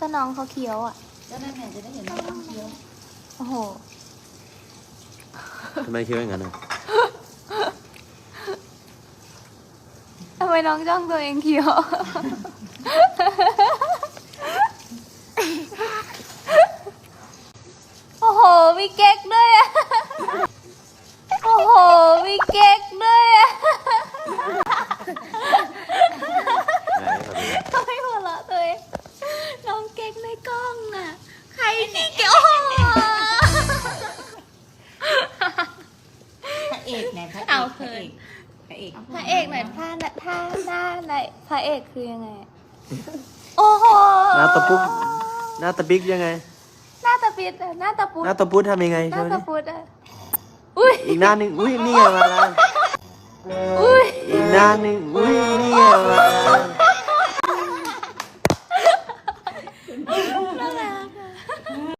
ก็น้องเขาเคี้ยวอะก็นั่นแหละจะได้เห็นว่าน้องเคี้ยวโอ้โหทำไมคิดว่าอย่างนั้นอะทำไมน้องจ้องตัวเองเคี้ยวโอ้โหมีเก๊กด้วยอะ เอกไหนพระเอกเอาพเขิระนเอกพระเอกพระเอกหน่อยท่าท่าหน้าไหนพระเอกคือยังไงอะโอ้โหหน้าตะปุ๊กหน้าตะปิ๊กยังไง หน้าตาปิดอะหน้าตาปุดหน้าตะปุ๊ดทำยังไงหน้าช่วยตาดิปุดอะอุ้ยอีกหน้าหนึ่งอุ้ยนี่ไงมาแล้วอุ้ยอีกหน้าหนึ่งอุ้ยนี่ไงมาแล้ว